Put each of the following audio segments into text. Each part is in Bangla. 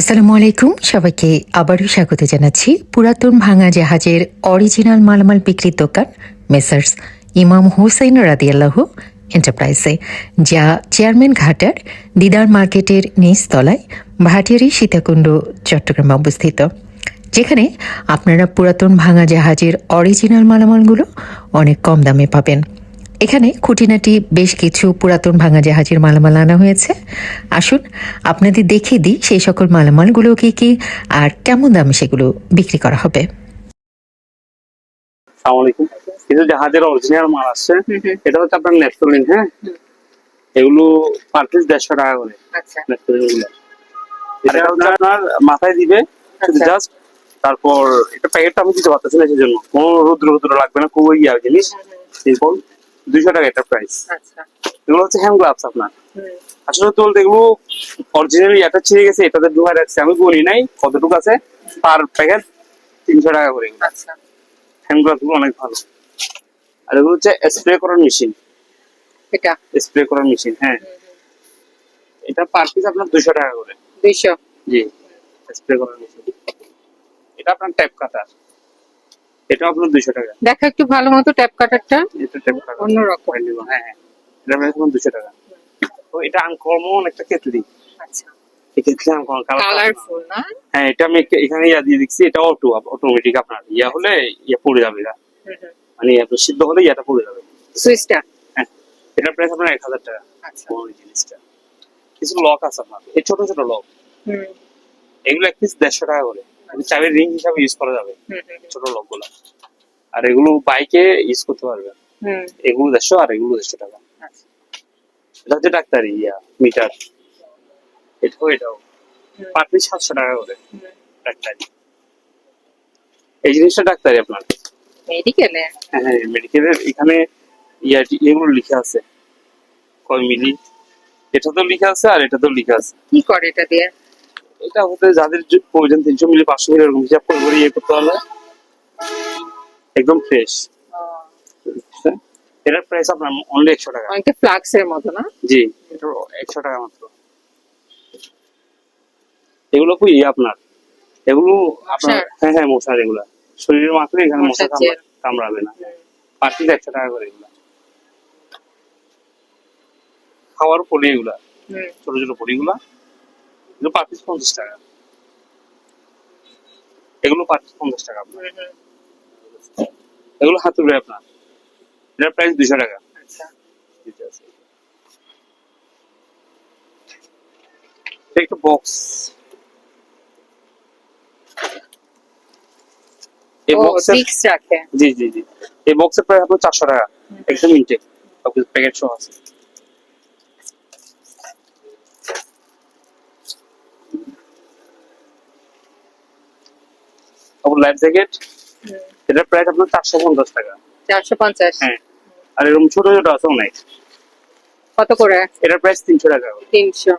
আসসালামু আলাইকুম। সবাইকে আবারও স্বাগত জানাচ্ছি পুরাতন ভাঙা জাহাজের অরিজিনাল মালামাল বিক্রির দোকান মেসার্স ইমাম হুসেন রাদিয়াল্লাহ এন্টারপ্রাইজে, যা চেয়ারম্যান ঘাটার দিদার মার্কেটের নিচতলায় ভাটিয়ারি সীতাকুণ্ড, চট্টগ্রামে অবস্থিত, যেখানে আপনারা পুরাতন ভাঙা জাহাজের অরিজিনাল মালামালগুলো অনেক কম দামে পাবেন। এখানে খুঁটিনাটি বেশ কিছু পুরাতন ভাঙা জাহাজের মালামাল আনা হয়েছে। আসুন আপনাদের দেখিয়ে দিই সেই সকল মালামালগুলো কি কি আর কেমন দামে সেগুলো বিক্রি করা হবে। আসসালামু আলাইকুম। কিছু জাহাজের অরিজিনাল মাল আসছে এটা হচ্ছে আপনার নেপথলিন হ্যাঁ? এগুলো পার পিস দেড়শো টাকা করে। আচ্ছা। এটা হচ্ছে আপনার মাথায় দিবে আচ্ছা। জাস্ট তারপর এটা প্যাকেটটা আমি দিতে পারতেছি না সেজন্য। কোনো রুদ্র রুদ্র লাগবে না খুবই ইয়া জিনিস সিম্পল দুইশো টাকা এটা প্রাইস আচ্ছা। এগুলো হচ্ছে হ্যান্ড গ্লাভস আপনার। আসলে তো এগুলো অরিজিনাল এটা ছিঁড়ে গেছে এটাতে ঢুকায় রাখছে। আমি বলি নাই কতটুকু আছে? পার প্যাকেট তিনশো টাকা করে। আচ্ছা। হ্যান্ড গ্লাভসগুলো অনেক ভালো। আর এগুলো হচ্ছে স্প্রে করার মেশিন এটা? স্প্রে করার মেশিন হ্যাঁ। এটা পার পিস আপনার দুশো টাকা করে। দুইশো? জি স্প্রে করার মেশিন এটা আপনার ট্যাপ কাটার এটা আপনার দুশো টাকা। দেখা একটু ভালো মতো ট্যাপ কাটারটা। এটা ট্যাপ কাটার। অন্যরকম। হ্যাঁ হ্যাঁ। এটা প্রাইস আপনার দুশো টাকা। তো এটা আনকমন একটা কেতলি আচ্ছা। কালারফুল না? হ্যাঁ এটা আমি এখানে ইয়া দিয়ে এটা অটো অটোমেটিক আপনার। ইয়া হলে ইয়া পড়ে যাবে এটা। মানে আপনার সিদ্ধ হলে ইয়াটা পড়ে যাবে। সুইচটা? হ্যাঁ এটার প্রাইস আপনার এক হাজার টাকা। আচ্ছা। জিনিসটা। কিছু লক আছে আপনার। এই ছোট ছোট লক হুম। এগুলো এক পিস দেড়শো টাকা করে। চাবির রিং হিসাবে ইউজ করা যাবে। ছোট লকগুলো আর এগুলো বাইকে ইউজ করতে পারবে। এগুলো দেড়শো আর এগুলো দেড়শো টাকা। আচ্ছা। এটা হচ্ছে ডাক্তারি ইয়া মিটার এটাও এটাও। পার পিস সাতশো টাকা করে। ডাক্তারি। এই জিনিসটা ডাক্তারি আপনার? মেডিকেলে হ্যাঁ হ্যাঁ মেডিকেলের এখানে ইয়া এগুলো লিখা আছে। কয় মিলি? এটা তো লিখা আছে আর এটা তো লিখা আছে। কি করে এটা দিয়ে? এটা হতে যাদের প্রয়োজন তিনশো মিলি পাঁচশো মিলি এরকম হিসাব করে করে ইয়ে করতে পারলে একদম ফ্রেশ এটার প্রাইস আপনার অনলি একশো টাকা। অনেকটা ফ্লাক্সের মতো না? জি এটা একশো টাকা মাত্র। এগুলো কি ইয়ে আপনার। এগুলো আপনার হ্যাঁ হ্যাঁ মশার এগুলা। শরীরে মাত্রে এখানে মশা কামড়াবে না। পিস একশো টাকা করে এগুলা। খাওয়ার পলি এগুলা। ছোট ছোট পলিগুলা। এগুলো পার পিস পঞ্চাশ টাকা। এগুলো পার পিস পঞ্চাশ টাকা আপনার। এগুলো হাতুড়ে আপনার এটার প্রাইস দুশো টাকা। আচ্ছা। একটা বক্স এই বক্সের জি জি জি। এই বক্সের প্রাইস আপনার চারশো টাকা। একদম ইনটেক প্যাকেট সহ আছে। তারপর লাইফ জ্যাকেট এটার প্রাইস আপনার চারশো পঞ্চাশ টাকা। চারশো পঞ্চাশ। হ্যাঁ। আর এরকম ছোট ছোট আছে অনেক। কত করে? এটার প্রাইস তিনশো টাকা। তিনশো।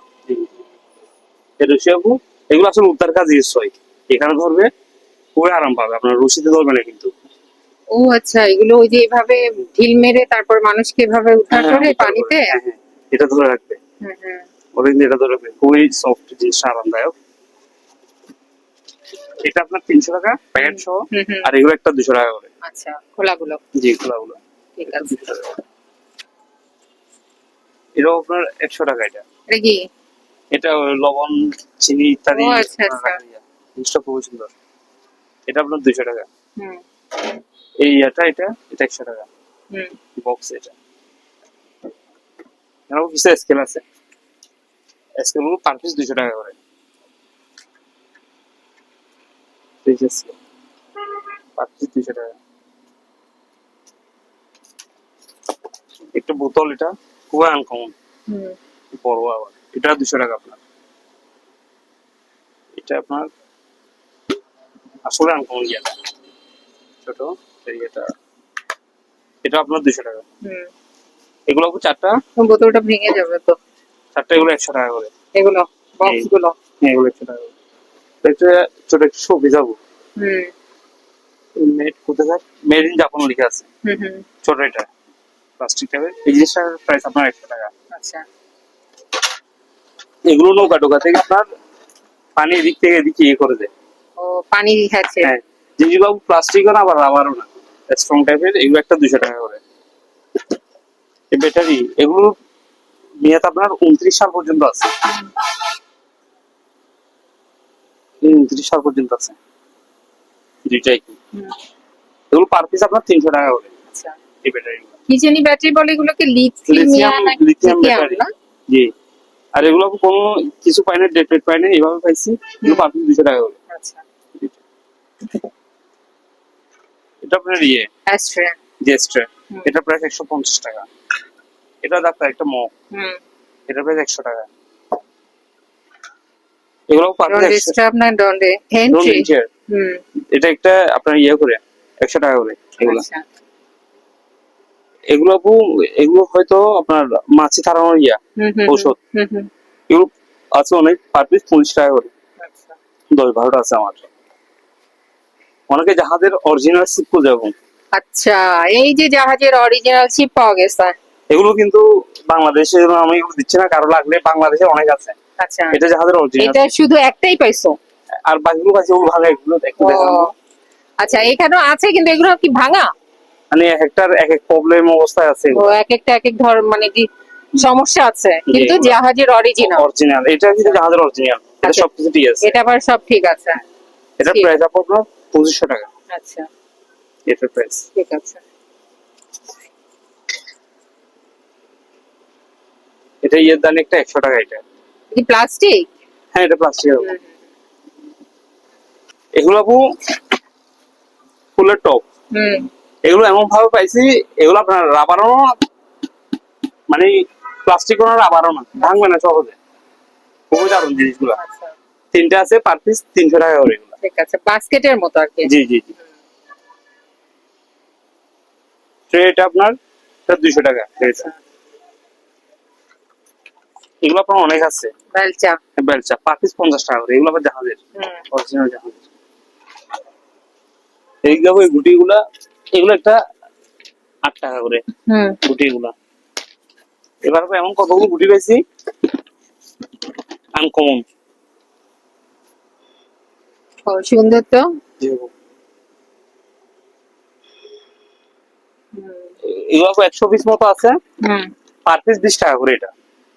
রশি আপু এগুলো আসলে উদ্ধার কাজ ইউজ হয়। এখানে ধরবে খুবই আরাম পাবে। আপনার রশিতে ধরবে না কিন্তু। ও আচ্ছা এগুলো ওই যে এভাবে ঢিল মেরে তারপর মানুষকে এভাবে উদ্ধার হ্যাঁ, করে পানিতে? হ্যাঁ, হ্যাঁ, এটা ধরে রাখবে। হুম হুম। ওদের এটা ধরে রাখবে। খুবই সফট জিনিস আরামদায়ক। এটা আপনার তিনশো টাকা প্যাকেট সহ আর এগুলো একটা দুশো টাকা করে। আচ্ছা খোলাগুলো? জি খোলাগুলো। ঠিক আছে। এটাও আপনার একশো টাকা এটা। এটা কি? এটা লবণ চিনি ইত্যাদি আচ্ছা, আচ্ছা। জিনিসটা খুবই সুন্দর। এটা আপনার দুশো টাকা। হুম। এই এটা এটা এটা একশো টাকা। হুম। বক্স এটা। এরকম কিছু স্কেল আছে। স্কেলগুলো পার পিস দুশো টাকা করে। পিস দুশো টাকা। একটা বোতল এটা খুবই আনকমন বড় আবার। এটা দুশো টাকা আপনার। এটা আপনার আসলে আনকমন ইয়েটা ছোট এটা। এটা আপনার দুশো টাকা। হুম। এগুলো চারটা? বোতলটা ভেঙে যাবে তো। চারটা এগুলো একশো টাকা করে। এগুলো বক্সগুলো। হ্যাঁ এগুলো একশো টাকা করে। একটা ছোট একটা শোপি যাব। হুম। মেড কোথাকার মেড ইন জাপান লেখা আছে। ছোট এটা। প্লাস্টিক টাইপের এই জিনিসটার প্রাইস আপনার একশো টাকা। আচ্ছা। এগুলো নৌকা টোকা থেকে আপনার পানি এদিক থেকে এদিকে ইয়ে করে দেয়। ও পানি খাচ্ছে হ্যাঁ। জিনিসগুলো প্লাস্টিকও না আবার রাবারও না। স্ট্রং টাইপের এগুলো একটা দুশো টাকা করে। এই ব্যাটারি এগুলো মেয়াদ আপনার উনত্রিশ সাল পর্যন্ত আছে। সাল পর্যন্ত আছে। দুইটাই। এগুলো পার পিস আপনার তিনশো টাকা করে। আচ্ছা। এই ব্যাটারি কি জানি ব্যাটারি বলে এগুলোকে লিথিয়াম লিথিয়াম ব্যাটারি না জি। আর এগুলো কোনো কিছু পাই না ডেট পাই না এইভাবে পাইছি। এগুলো পার পিস দুশো টাকা করে। আচ্ছা। এটা আপনার ইয়ে। জেস্টার। এটা প্রাইস একশো পঞ্চাশ টাকা। এটা ডাক্তার একটা মগ হুম। এটা প্রাইস একশো টাকা। এগুলো হুম। এটা একটা আপনার ইয়ে করে একশো টাকা করে এগুলো। আচ্ছা। এগুলো আপু এগুলো হয়তো আপনার মাছি ইয়া ঔষধ। এগুলো আছে অনেক পার পিস পঁচিশ টাকা করে। আচ্ছা। দশ বারোটা আছে আমার। অনেকে জাহাজের অরিজিনাল সিপ খুঁজে আচ্ছা এই যে জাহাজের অরিজিনাল শিপ পাওয়া গেছে। এগুলো কিন্তু বাংলাদেশে আমি দিচ্ছি না কারও লাগলে বাংলাদেশে অনেক আছে। আচ্ছা। এটা জাহাজের অরিজিনাল এটা শুধু একটাই পাইছো? আর বাকিগুলো কাছে ওগুলো ভালো এগুলো একটু দেখানো আচ্ছা এখানেও আছে কিন্তু এগুলো কি ভাঙা? মানে এক একটার এক এক প্রবলেম অবস্থায় আছে ও এক একটা এক এক ধর মানে কি সমস্যা আছে। কিন্তু জাহাজের অরিজিনাল অরিজিনাল এটা কিন্তু জাহাজের অরিজিনাল এটা আচ্ছা। সবকিছু ঠিক আছে। এটা আবার সব ঠিক আছে। এটা। প্রাইস আপনার পঁচিশশো টাকা। আচ্ছা। এটার প্রাইস ঠিক আছে। এটা ইয়ের দাম একটা একশো টাকা এটা। কি প্লাস্টিক হ্যাঁ এটা প্লাস্টিকের এগুলো আপু ফুলের টপ হুম। এগুলো এমন ভাবে পাইছি এগুলো আপনার রাবারও মানে প্লাস্টিকও না রাবারও না ভাঙবে না সহজে। খুবই দারুণ জিনিসগুলো। আচ্ছা। তিনটা আছে পার পিস তিনশো টাকা করে এগুলো। ঠিক আছে বাস্কেটের মতো আর কি? জি জি জি। ট্রে এটা আপনার দুইশো টাকা। ট্রেটা এগুলো আপনার অনেক আছে। বেলচা। বেলচা পার পিস পঞ্চাশ টাকা করে এগুলো আবার জাহাজের। অরিজিনাল জাহাজের এইগুলো ওই গুটিগুলা এগুলো একটা আট টাকা করে গুটিগুলা। এবার এমন কতগুলো গুটি পেয়েছি আনকমন সুন্দর তো। এগুলো একশো পিস মতো আছে। পার পিস বিশ টাকা করে এটা।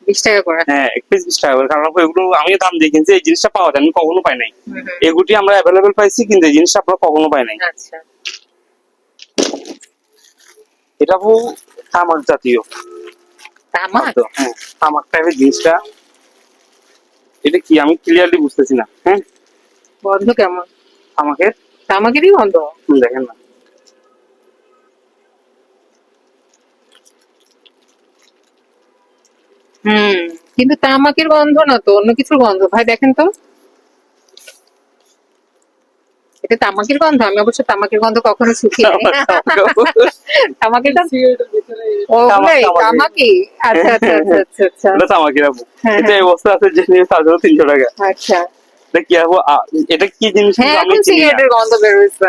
বিশ টাকা করে। হ্যাঁ এক পিস বিশ টাকা করে। কারণ এগুলো আমি দাম দিয়ে কিনছি এই জিনিসটা পাওয়া যায় আমি কখনো পাই নাই। হুম, হুম। এই গুটি আমরা অ্যাভেলেবেল পাইছি কিন্তু এই জিনিসটা আপনারা কখনো পাই নাই। আচ্ছা। এটা আপু তামাক জাতীয়। তামাক? হ্যাঁ তামাক টাইপের জিনিসটা। এটা কি? আমি ক্লিয়ারলি বুঝতেছি না। হ্যাঁ? গন্ধ কেমন? আমাকে তামাকেরই গন্ধ? দেখেন না। হুম। কিন্তু তামাকের গন্ধ না তো অন্য কিছুর গন্ধ। ভাই দেখেন তো। এটা তামাকের গন্ধ? আমি অবশ্য তামাকের গন্ধ কখনো শুকিয়ে তামাকের তামাক, আচ্ছা আচ্ছা আচ্ছা আচ্ছা আচ্ছা। এটা আপু হ্যাঁ, এটা এই অবস্থা আছে যে নিয়ে তার জন্য তিনশো টাকা। আচ্ছা। এটা কি আপু এটা কি জিনিস হ্যাঁ এখন চিনি না। সিগারেটের গন্ধ বের হয়েছে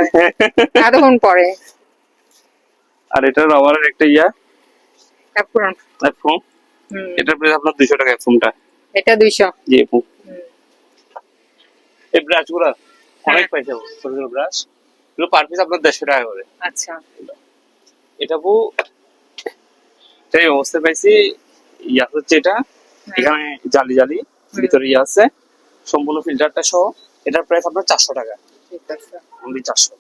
এতক্ষণ পরে। আর এটা রাবারের একটা ইয়া। এটা প্রাইস আপনার দুশো টাকা ফোনটা। এটা দুইশো। জি আপু হুম, এই ব্রাশগুলা অনেক হ্যাঁ। পয়সা ছোট ছোট ব্রাশ এগুলো পার পিস আপনার দেড়শো টাকা করে। আচ্ছা। এটা আপু এই অবস্থা পাইছি ইয়া হচ্ছে এটা। এখানে জালি জালি ভিতরে ইয়ে আছে। সম্পূর্ণ ফিল্টারটা সহ এটার প্রাইস আপনার চারশো টাকা। ঠিক আছে। অনলি চারশো।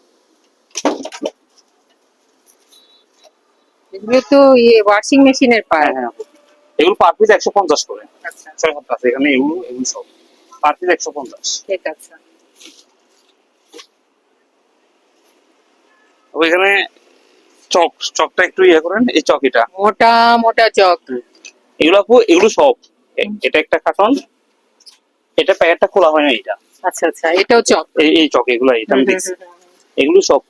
এগুলো তো ইয়ে ওয়াশিং মেশিনের পায় হ্যাঁ হ্যাঁ। এগুলো পার পিস একশো পঞ্চাশ করে। আচ্ছা। ছয় সাতটা আছে এখানে এগুলো এগুলো সব। পার পিস একশো পঞ্চাশ। ঠিক আছে। এখানে চক চকটা একটু ইয়ে করেন এই চক এটা। মোটা মোটা চক। এগুলো আপু এগুলো সব। এটা একটা কার্টন এটা প্যাকেটটা খোলা হয় না এটা আচ্ছা আচ্ছা এটাও চক। এই এই চক এগুলো এটা আমি দেখছি। এগুলো সব।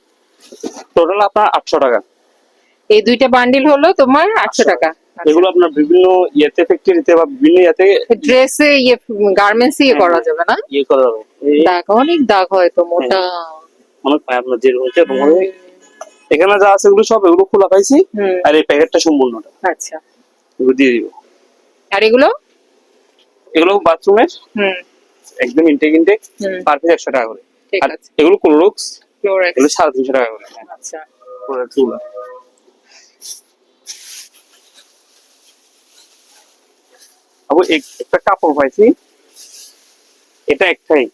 টোটাল আপনার আটশো টাকা। এই দুইটা বান্ডিল হলো তোমার আটশো টাকা। এগুলো আপনার বিভিন্ন ইয়েতে ফ্যাক্টরিতে বা বিভিন্ন ইয়েতে ড্রেসে ইয়ে গার্মেন্টস ইয়ে হ্যাঁ, করা যাবে না? ইয়ে করা যাবে। দাগ অনেক দাগ হয় তো মোটা। অনেক পায় আপনার যে রয়েছে তোমাদের এখানে যা আছে এগুলো সব এগুলো খোলা পাইছি আর এই প্যাকেটটা সম্পূর্ণটা। আচ্ছা। এগুলো দিয়ে দিব। আর এগুলো? এগুলো বাথরুমের হুম। একদম ইনটেক ইনটেক পার পিস একশো টাকা করে। ঠিক আর আছে। এগুলো ক্লোরক্স এগুলো সাড়ে তিনশো টাকা করে। হ্যাঁ, আচ্ছা এক- একটা কাপড় পাইছি। এটা একটাই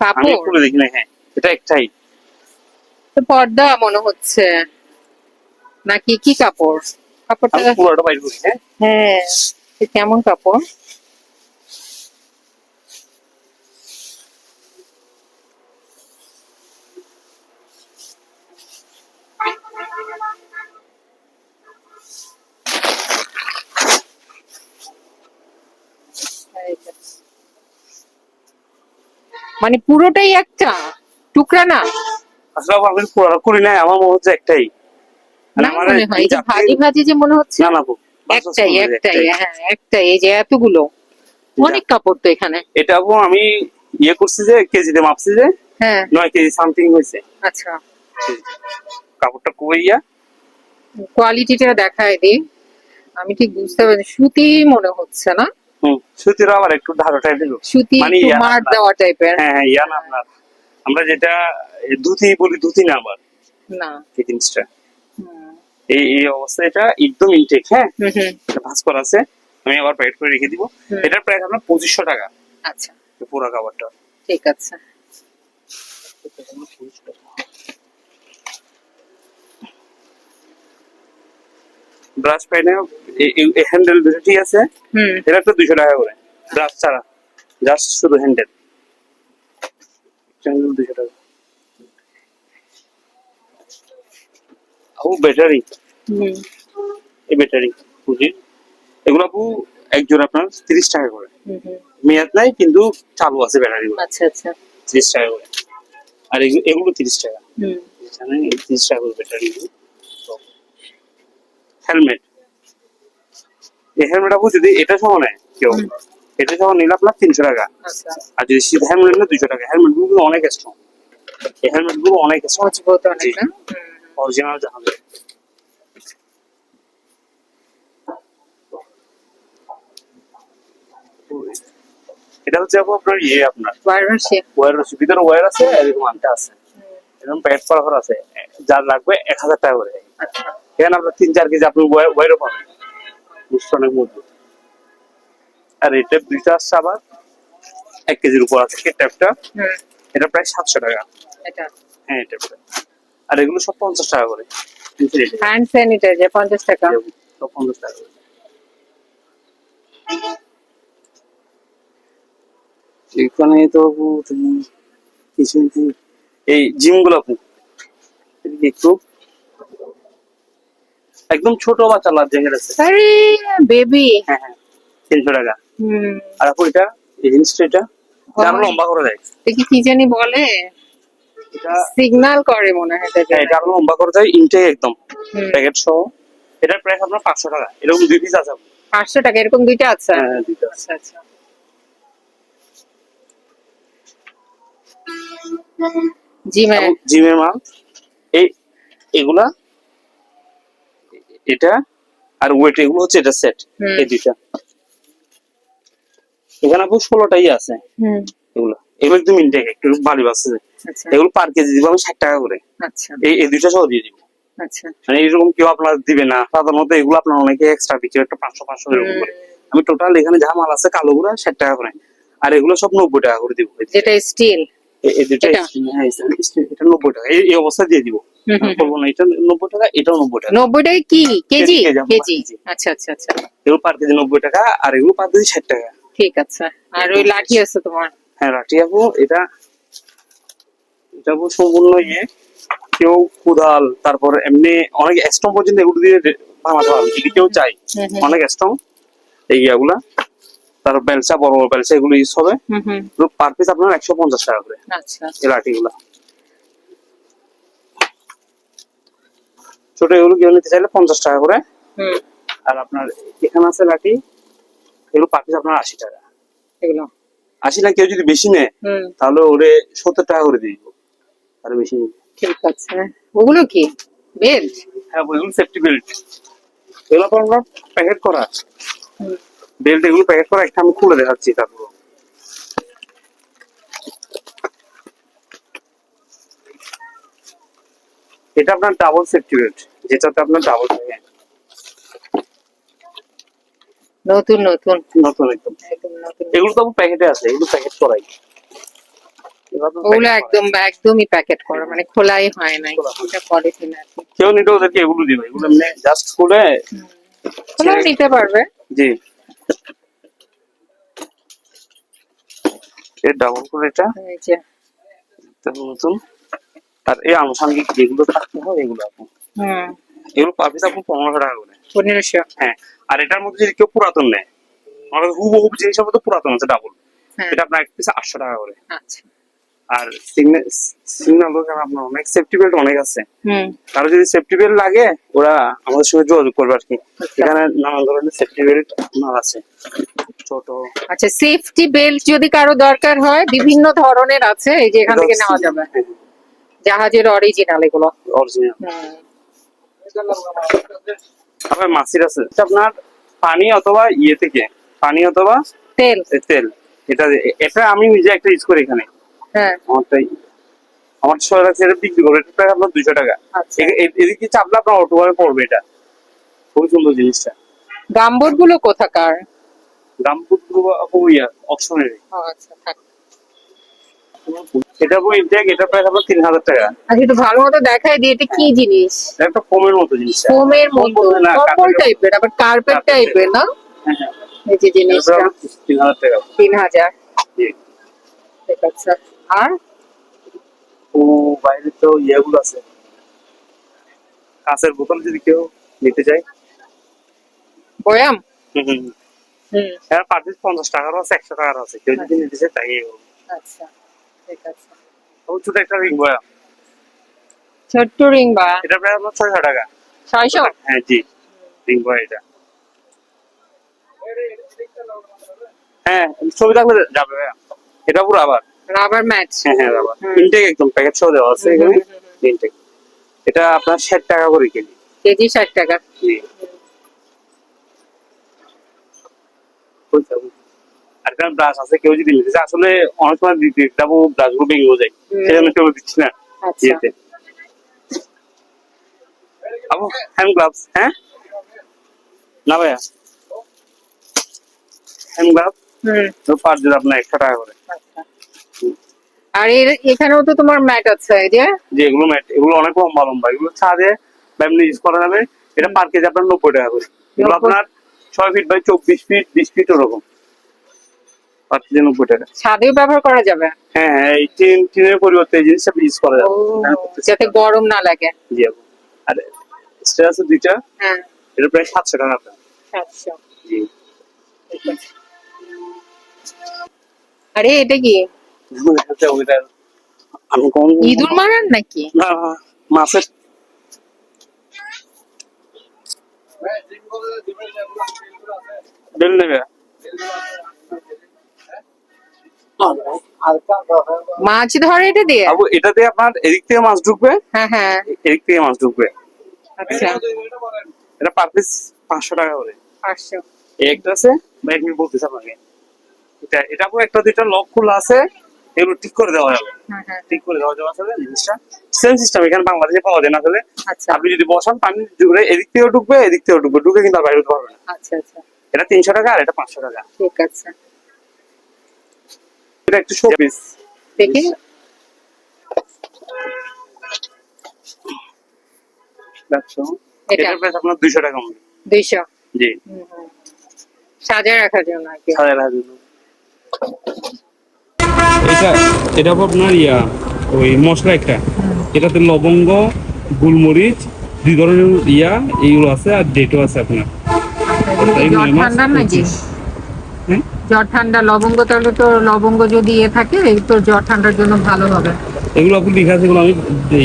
আমি কাপড়? খুলে দেখি না হ্যাঁ এটা একটাই তো পর্দা মনে হচ্ছে। নাকি কি কাপড়? কাপড়টা পুরোটা বাইর করি হ্যাঁ। হ্যাঁ কেমন কাপড়? মানে পুরোটাই একটা? টুকরা না? আসলে আমি পুরোটা করি না আমার মনে হচ্ছে একটাই। মানে আমার যে ভাজি ভাজি যে মনে হচ্ছে? না না একটাই একটাই হ্যাঁ একটাই এই যে এতগুলো। অনেক কাপড় তো এখানে। এটা আমি ইয়ে করছি যে কেজিতে মাপছি যে হ্যাঁ। নয় কেজি সামথিং হয়েছে। আচ্ছা। কাপড়টা কুইয়া কোয়ালিটিটা দেখায় দিই। আমি ঠিক বুঝতে পারছি সুতি মনে হচ্ছে না? সুতির আবার একটু ধারো টাইপের সুতি মানে মার দেওয়া টাইপের হ্যাঁ হ্যাঁ ইয়া না আপনার। আমরা যেটা ধুতি বলি ধুতি না আবার। না। এই জিনিসটা। এই এই অবস্থা এটা একদম ইনটেক হ্যাঁ? হুম, হুম, ভাঁজ করা আছে। আমি আবার প্যাকেট করে রেখে দিব। এটার প্রাইস আপনার পঁচিশশো টাকা। আচ্ছা। পুরো কাপড়টা ঠিক আছে। ব্রাশ প্যানে হ্যান্ডেল ঠিক আছে? হুম। এটা একটা দুইশো টাকা করে ব্রাশ ছাড়া। জাস্ট শুধু হ্যান্ডেল হ্যান্ডেল দুইশো টাকা। ও ব্যাটারি হুম। এই ব্যাটারি পুঁজির এগুলো আপু এক জোড়া আপনার তিরিশ টাকা করে। হুম। মেয়াদ নাই কিন্তু চালু আছে ব্যাটারি গুলো। আচ্ছা আচ্ছা। তিরিশ টাকা করে। আর এগুলো তিরিশ টাকা। হুম। এই তিরিশ টাকা করে ব্যাটারি হেলমেট এই হেলমেট আপু যদি এটা সহ নেয় কেউ। এটা সহ নিলে আপনার তিনশো টাকা। আচ্ছা। আর যদি শীত হেলমেট নিলে দুশো টাকা। হেলমেটগুলো অনেক স্ট্রং এই হেলমেটগুলো অনেক স্ট্রং মজবুত অনেক না? অরিজিনাল জাহাজের এটা হচ্ছে আপু আপনার ইয়ে আপনার। বারাণসী ওয়ার আছে ভিতরে ওয়ার আছে এরকম আনতে আছে। এরকম করা আছে। যার লাগবে এক হাজার টাকা করে। আচ্ছা। এখানে আপনার তিন চার কেজি আপনি ওয়ারও পাবেন। অনেক মজবুত আর এই টেপ দুইটা আসছে আবার। এক কেজির উপর আছে। এই টেপটা এটা প্রায় সাতশো টাকা। হ্যাঁ এই টেপটা আর এগুলো সব পঞ্চাশ টাকা করে। হ্যান্ড স্যানিটাইজার পঞ্চাশ টাকা। সব পঞ্চাশ টাকা করে। এখানে তো কিছু এই জিমগুলো আপু। এদিকে একটু। একদম ছোট বাচ্চা লাভ জ্যাকেট আছে আরে বেবি হ্যাঁ হ্যাঁ তিনশো টাকা। হুম। আর আপু এটা এই জিনিসটা এটা আরও লম্বা করে দেয়। দেখি কি জানি বলে? এটা সিগন্যাল করে মনে হয় এটা হ্যাঁ, এটা আরও লম্বা করে দেয় ইনটেক একদম। প্যাকেট সহ। এটার প্রাইস আপনার পাঁচশো টাকা। এরকম দুই পিস আছে আপু। পাঁচশো টাকা এরকম দুইটা আছে? হ্যাঁ হ্যাঁ, দুইটা আছে। আচ্ছা জি ম্যাম জিমের মাল এই এগুলা এটা আর ওয়েট এগুলো হচ্ছে এটা সেট এই দুইটা। এখানে আপু ষোলোটাই আছে। এগুলো। এগুলো একদম ইনটেক একটু ভারী আছে আচ্ছা। এগুলো পার কেজি দিব আমি ষাট টাকা করে। আচ্ছা। এই এই দুইটা সহ দিয়ে দিব। আচ্ছা। মানে এরকম কেউ আপনার দিবে না। সাধারণত এগুলো আপনার অনেকে এক্সট্রা বিক্রি একটা পাঁচশো পাঁচশো এরকম করে। আমি টোটাল এখানে যা মাল আছে কালো গুলা ষাট টাকা করে। আর এগুলো সব নব্বই টাকা করে দিব। যেটা স্টিল এই- এই এটা? হ্যাঁ, নব্বই টাকা। এই অবস্থা দিয়ে দিব। বলব না এটা নব্বই টাকা এটাও নব্বই টাকা। নব্বই টাকা কি? কেজি কেজি, আমরা কেজি? কেজি। আচ্ছা আচ্ছা আচ্ছা। এগুলো পার কেজি নব্বই টাকা আর এগুলো পার কেজি ষাট টাকা। ঠিক আছে। আর ওই লাঠি আছে তোমার? হ্যাঁ আপু এটা সম্পূর্ণ ইয়ে কেউ কুদাল তারপর এমনি অনেক স্ট্রং পর্যন্ত এগুলো দিয়ে রে- পারবে যদি কেউ চাই। অনেক স্ট্রং এই ইয়াগুলা। তারপর বেলচা বড় বড় বেলচা এগুলো ইউজ হবে। পার পিস আপনার একশো পঞ্চাশ টাকা করে। আচ্ছা। এই লাঠিগুলা। ছোট এগুলো কেউ নিতে চাইলে পঞ্চাশ টাকা করে। আর আপনার এখানে আছে লাঠি এগুলো পার পিস আপনার আশি টাকা। এগুলো। আশি না কেউ যদি বেশি নেয় তাহলে ওরে সত্তর টাকা করে দিয়ে দিব। আর বেশি। ঠিক আছে। ওগুলো কি? বেল্ট হ্যাঁ এগুলো সেফটি বেল্ট এগুলো আমরা প্যাকেট করা। বেল্টে এগুলো প্যাকেট করা একটা আমি খুলে দেখাচ্ছি তারপর। এটা আপনার ডাবল সেফটি বেল্ট যেটাতে আপনার ডাবল থাকে নতুন নতুন। নতুন একদম। এগুলো তো প্যাকেটে আছে এগুলো প্যাকেট করাই। ওগুলো একদম একদমই প্যাকেট করা মানে খোলাই হয় নাই এটা পলিথিন আছে কেউ নিতে ওদেরকে এগুলো দিবে এগুলো জাস্ট খুলে খোলা নিতে পারবে। জি। এর ডাবল করে এটা। নতুন। আর এই আনুষঙ্গিক যেগুলো থাকতে হয় এগুলো হুম। এগুলো পার পিস পনেরোশো টাকা করে। পনেরোশো। হ্যাঁ। আর এটার মধ্যে যদি কেউ পুরাতন নেয় আমাদের হুবহু জিনিসের তো পুরাতন আছে ডাবল হ্যাঁ। এটা আপনার এক পিস আটশো টাকা করে। আচ্ছা। আর সিগন্যাল সিগন্যাল আপনার অনেক সেফটি বেল্ট অনেক আছে। হুম। কারও যদি সেফটি বেল্ট লাগে ওরা আমাদের সঙ্গে যোগাযোগ করবে আর কি। আচ্ছা। এখানে নানান ধরনের সেফটি বেল্ট আপনার আছে। ছোট। আচ্ছা সেফটি বেল্ট যদি কারও দরকার হয় বিভিন্ন ধরনের আছে এই যে এখান থেকে নেওয়া যাবে। জাহাজের অরিজিনাল এগুলো। অরিজিনাল তারপরে মাসির আছে। আপনার পানি অথবা ইয়ে থেকে পানি অথবা তেল। তেল। এটা এটা আমি নিজে একটা ইউজ করি এখানে। হ্যাঁ। আমারটাই আমার শরীর আছে এটা বিক্রি করবে এটা আপনার দুইশো টাকা। আচ্ছা। এদিকে চাপলে আপনার অটোভাবে পড়বে এটা? খুবই সুন্দর জিনিসটা। গাম্বোটগুলো কোথাকার? দাম খুব ইয়া অপশনের আচ্ছা থাক। এটা বই ইনটেক এটা প্রায় আপনার তিন হাজার টাকা। আচ্ছা একটু ভালো মতো দেখাই দিয়ে এটা কি জিনিস? এটা একটা ফোমের মতো জিনিসটা ফোমের ফোম মতো কম্বল টাইপের। আবার কার্পেট কার্পেট টাইপের না? হ্যাঁ, হ্যাঁ। এই যে জিনিসটা। তিন হাজার টাকা। তিন হাজার। ঠিক আছে। আর? ও বাইরে তো ইয়েগুলো আছে। কাঁচের বোতল যদি কেউ নিতে চায়। বয়াম? হুম হুম পার পিস পঞ্চাশ টাকারও আছে একশো টাকারও আছে। কেউ যদি নিতে চায় তাই আচ্ছা ঠিক আছে। ছোট একটা রিং বয়া ছোট্ট রিং বা? এটা প্রায় আপনার ছয়শো টাকা। ছয়শো? হ্যাঁ জি। রিং বয়া এটা। হ্যাঁ ছবি থাকলে যাবে এটা পুরো আবার। রাবার ম্যাচ হ্যাঁ হ্যাঁ হুম। ইনটেক একদম প্যাকেট সহ দেওয়া আছে এখানে। ইনটেক এটা আপনার ষাট টাকা করে কেজি। কেজি ষাট টাকা। আর এখানে ব্রাশ আছে কেউ যদি নিতে আসলে অনেক সময় দিতে যাব ব্রাশগুলো ভেঙে যায়। সেজন্য কেউ দিচ্ছি না। আচ্ছা। ইয়েতে। আবু হ্যান্ড গ্লাভস হ্যাঁ? না ভাইয়া। হ্যান্ড গ্লাভস হুম। পার দিলে আপনার একশো টাকা করে। আচ্ছা। আর এর এখানেও তো তোমার ম্যাট আছে এই যে? যে এগুলো ম্যাট এগুলো অনেক লম্বা লম্বা। এগুলো ছাদে এমনি ইউজ করা যাবে। এটা পার কেজি আপনার নব্বই টাকা করে। এগুলো আপনার ছয় ফিট বাই চব্বিশ ফিট বিশ ফিট ওরকম। পার কেজি নব্বই টাকা। ছাদেও ব্যবহার করা যাবে? হ্যাঁ হ্যাঁ এই টিন টিনের পরিবর্তে এই জিনিসটা ইউজ করা যাবে। যাতে গরম না লাগে। জি আর স্টার আছে দুইটা। হ্যাঁ। এটা প্রায় সাতশো টাকা আপনার। সাতশো। জি। আরে এটা কি? এটা ইঁদুর মারার নাকি? না মাছের বেল নেবে মাছ ধরে এটা দিয়ে? আবু এটাতে আপনার এদিক থেকে মাছ ঢুকবে? হ্যাঁ হ্যাঁ। এদিক থেকে মাছ ঢুকবে। আচ্ছা। এটা পার পিস পাঁচশো টাকা করে। পাঁচশো। একটা আছে বলতেছি আপনাকে। এটা এটা পুরো একটা দুইটা লক খোলা আছে। এগুলো ঠিক করে দেওয়া যাবে। হ্যাঁ হ্যাঁ। ঠিক করে দেওয়া যাবে আসলে জিনিসটা। সেম সিস্টেম এখানে বাংলাদেশে পাওয়া যায় না আসলে। আচ্ছা। আপনি যদি বসান পানি এদিক থেকেও ঢুকবে এদিক থেকেও ঢুকবে। ঢুকে কিন্তু আর বাইরে হতে পারবে না। আচ্ছা আচ্ছা। এটা তিনশো টাকা আর এটা পাঁচশো টাকা। ঠিক আছে। এটা একটু শো পিস দেখি। এটার প্রাইস আপনার দুইশো টাকা দুইশো? জি। সাজায় রাখার জন্য আর কি। সাড়ে টাকা জন্য। এটা এটা আপনার ইয়া ওই মশলা একটা। এটাতে লবঙ্গ গোলমরিচ দুই ধরনের ইয়া এইগুলো আছে আর ডেটও আছে আপনার। ঠান্ডা পঁচিশ। হ্যাঁ? জ্বর ঠান্ডা লবঙ্গ তাহলে তো লবঙ্গ যদি ইয়ে থাকে তো জ্বর ঠান্ডার জন্য ভালো হবে। এগুলো আপনি লেখা আছে এগুলো আমি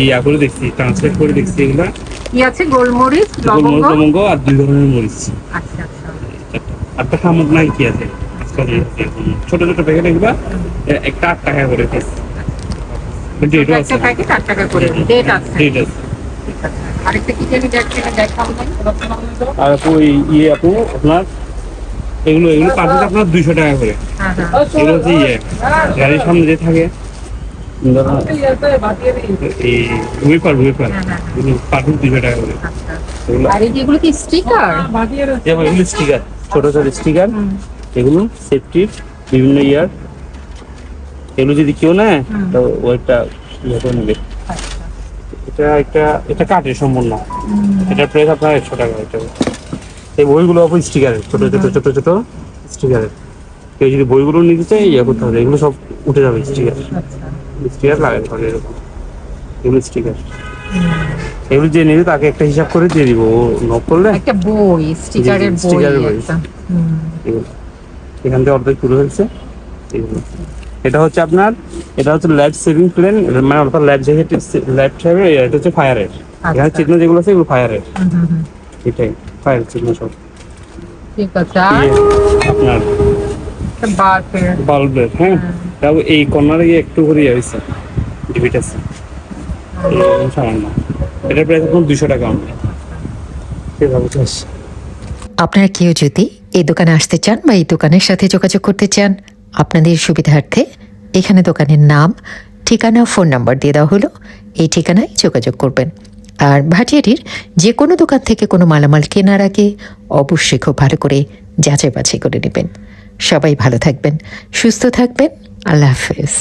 ইয়া করে দেখছি ট্রান্সলেট করে দেখছি এগুলা। কি আছে? গোলমরিচ লবঙ্গ? লবঙ্গ আর দুই ধরনের মরিচ। আচ্ছা আচ্ছা। আটটা খামত নাই কি আছে? ছোট ছোট প্যাকেট এগুলা একটা আট টাকা করে পিস একটা প্যাকেট আট টাকা করে। ডেট আছে। ডেট আছে। আরেকটা কি জানি দেখছি নাই। আর আপু ইয়ে আপু আপনার? এগুলো এগুলো পাঠিয়ে আপনার দুইশো টাকা করে। হ্যাঁ হ্যাঁ। এগুলো হচ্ছে ইয়ে। গাড়ির সামনে যে থাকে। ধরো এই ওয়েপার ওয়েপার এগুলো কার্টুন টাকা করে। আর এই কি স্টিকার এগুলো স্টিকার ছোট ছোট স্টিকার এগুলো সেফটির বিভিন্ন ইয়ার এগুলো যদি কেউ নেয় তো ওইটা ইয়ে করে নেবে। এটা একটা এটা কাঠের সম্পূর্ণ এটা প্রাইস আপনার একশো টাকা এটা। এই বইগুলো অফ স্টিকারের ছোট ছোট ছোট ছোট স্টিকারের কেউ যদি বইগুলো নিতে চায় ইয়ে করতে হবে। এগুলো সব উঠে যাবে স্টিকার স্টিকার লাগাতে হবে এরকম। এগুলো স্টিকার এগুলো যে নেবে তাকে একটা হিসাব করে দিয়ে দিব। ও নক করলে একটা বই স্টিকারের বই স্টিকারের বই। এখান থেকে অর্ধেক তুলে হয়েছে। এটা হচ্ছে আপনার এটা হচ্ছে ল্যাব সেভিং প্লেন মানে অর্থাৎ ল্যাব জ্যাকেট ল্যাব হিসাবে এটা হচ্ছে ফায়ারের। এখানে আচ্ছা। চিহ্ন যেগুলো আছে এগুলো ফায়ারের। এটাই ফায়ার চিহ্ন সব। ঠিক আছে। ইয়ে, আপনার বাল্বের। বাল্বের হ্যাঁ। তাও এই কর্নারে গিয়ে একটু করে ইয়ে হয়েছে ডিবিট আছে। এরকম সামান্য এটার প্রাইস এখন দুশো টাকা। আমরা চলছে আপনারা কেউ যদি এই দোকানে আসতে চান বা এই দোকানের সাথে যোগাযোগ করতে চান, আপনাদের সুবিধার্থে এখানে দোকানের নাম, ঠিকানা, ফোন নাম্বার দিয়ে দেওয়া হলো। এই ঠিকানায় যোগাযোগ করবেন। আর ভাটিয়াটির যে কোনো দোকান থেকে কোনো মালামাল কেনার আগে অবশ্যই খুব ভালো করে যাচাই বাছাই করে নেবেন। সবাই ভালো থাকবেন, সুস্থ থাকবেন। আল্লাহ হাফেজ।